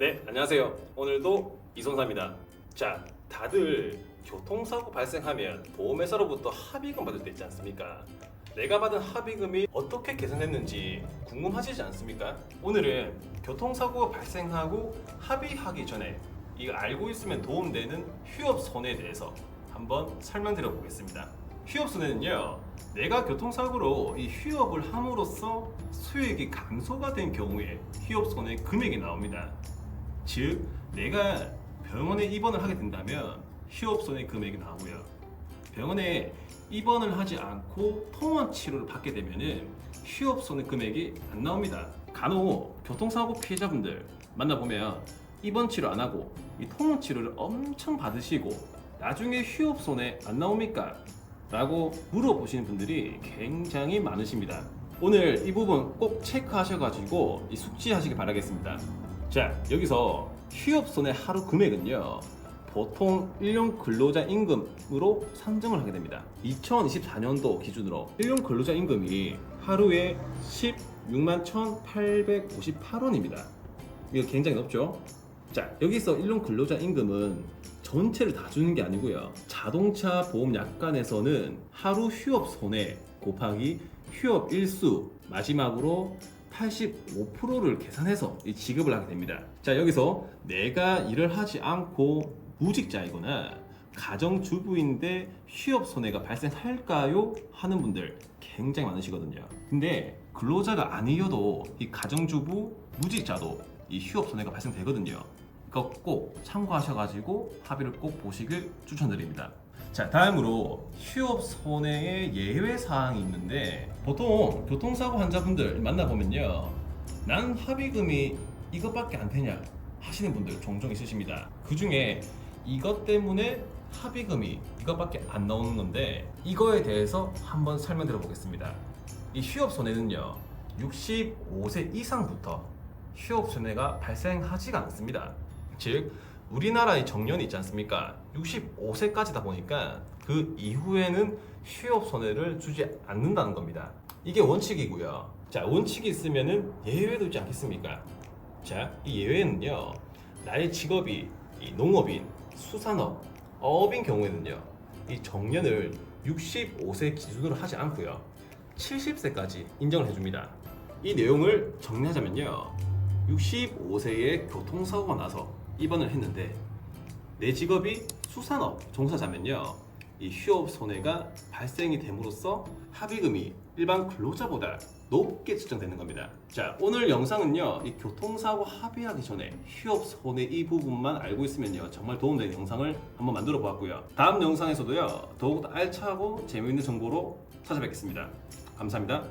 네, 안녕하세요. 오늘도 이손사입니다. 자, 다들 교통사고 발생하면 보험회사로부터 합의금 받을 때 있지 않습니까? 내가 받은 합의금이 어떻게 계산했는지 궁금하시지 않습니까? 오늘은 교통사고가 발생하고 합의하기 전에 이거 알고 있으면 도움되는 휴업 손해에 대해서 한번 설명드려 보겠습니다. 휴업 손해는요, 내가 교통사고로 이 휴업을 함으로써 수익이 감소가 된 경우에 휴업 손해 금액이 나옵니다. 즉 내가 병원에 입원을 하게 된다면 휴업 손해 금액이 나오고요. 병원에 입원을 하지 않고 통원 치료를 받게 되면은 휴업 손해 금액이 안 나옵니다. 간혹 교통사고 피해자분들 만나보면 입원 치료 안 하고 이 통원 치료를 엄청 받으시고 나중에 휴업 손해 안 나옵니까? 라고 물어보시는 분들이 굉장히 많으십니다. 오늘 이 부분 꼭 체크하셔가지고 이 숙지하시길 바라겠습니다. 자, 여기서 휴업 손해 하루 금액은요. 보통 일용 근로자 임금으로 산정을 하게 됩니다. 2024년도 기준으로 일용 근로자 임금이 하루에 16만 1,858원입니다. 이거 굉장히 높죠? 자, 여기서 일용 근로자 임금은 전체를 다 주는 게 아니고요. 자동차 보험 약관에서는 하루 휴업 손해 곱하기 휴업 일수 마지막으로 85%를 계산해서 이 지급을 하게 됩니다. 자, 여기서 내가 일을 하지 않고 무직자이거나 가정주부인데 휴업 손해가 발생할까요? 하는 분들 굉장히 많으시거든요. 근데 근로자가 아니어도 이 가정주부, 무직자도 이 휴업 손해가 발생되거든요. 이거 꼭 참고하셔가지고 합의를 꼭 보시길 추천드립니다. 자, 다음으로 휴업 손해의 예외 사항이 있는데 보통 교통사고 환자분들 만나보면요. 난 합의금이 이것밖에 안 되냐 하시는 분들 종종 있으십니다. 그 중에 이것 때문에 합의금이 이것밖에 안 나오는 건데 이거에 대해서 한번 설명드려 보겠습니다. 이 휴업 손해는요. 65세 이상부터 휴업 손해가 발생하지가 않습니다. 즉 우리나라의 정년이 있지 않습니까? 65세까지다 보니까 그 이후에는 휴업 손해를 주지 않는다는 겁니다. 이게 원칙이고요. 자, 원칙이 있으면은 예외도 있지 않겠습니까? 자, 이 예외는요. 나의 직업이 이 농업인, 수산업, 어업인 경우에는요. 이 정년을 65세 기준으로 하지 않고요. 70세까지 인정을 해줍니다. 이 내용을 정리하자면요. 65세에 교통사고가 나서 입원을 했는데 내 직업이 수산업 종사자면요. 이 휴업 손해가 발생이 됨으로써 합의금이 일반 근로자보다 높게 측정되는 겁니다. 자, 오늘 영상은요. 이 교통사고 합의하기 전에 휴업 손해 이 부분만 알고 있으면요. 정말 도움되는 영상을 한번 만들어 보았고요. 다음 영상에서도요. 더욱더 알차고 재미있는 정보로 찾아뵙겠습니다. 감사합니다.